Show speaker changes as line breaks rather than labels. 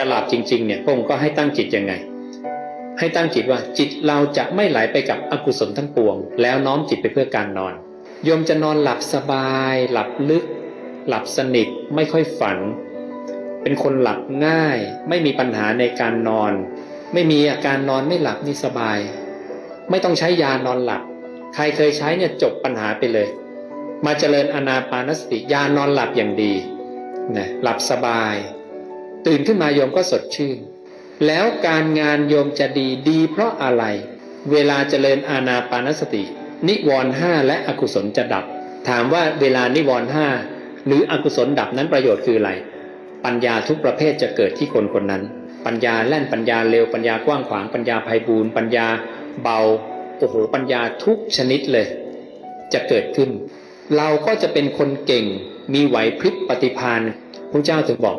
จะหลับจริงๆเนี่ยพระองค์ก็ให้ตั้งจิตยังไง ให้ตั้งจิตว่าจิตเราจะไม่ไหลไปกับอกุศลทั้งปวง แล้วน้อมจิตไปเพื่อการนอนโยมจะนอนหลับสบาย หลับลึก หลับสนิทไม่ค่อยฝัน เป็นคนหลับง่าย ไม่มีปัญหาในการนอน ไม่มีอาการนอนไม่หลับนี่สบาย ไม่ต้องใช้ยานอนหลับ ใครเคยใช้เนี่ยจบปัญหาไปเลย มาเจริญอนาปานสติยานอนหลับอย่างดีนะหลับสบาย ตื่นขึ้นมาโยมก็สดชื่น แล้วการงานโยมจะดีดีเพราะอะไร เวลาเจริญอานาปานสติ นิวรณ์ห้าและอกุศลจะดับ ถามว่าเวลานิวรณ์ห้าหรืออกุศลดับนั้นประโยชน์คืออะไร ปัญญาทุกประเภทจะเกิดที่คนคนนั้น ปัญญาแล่นปัญญาเร็วปัญญากว้างขวางปัญญาไพบูรณ์ปัญญาเบาโอ้โหปัญญาทุกชนิดเลย จะเกิดขึ้น เราก็จะเป็นคนเก่งมีไหวพริบปฏิภาณพระเจ้าถึงบอก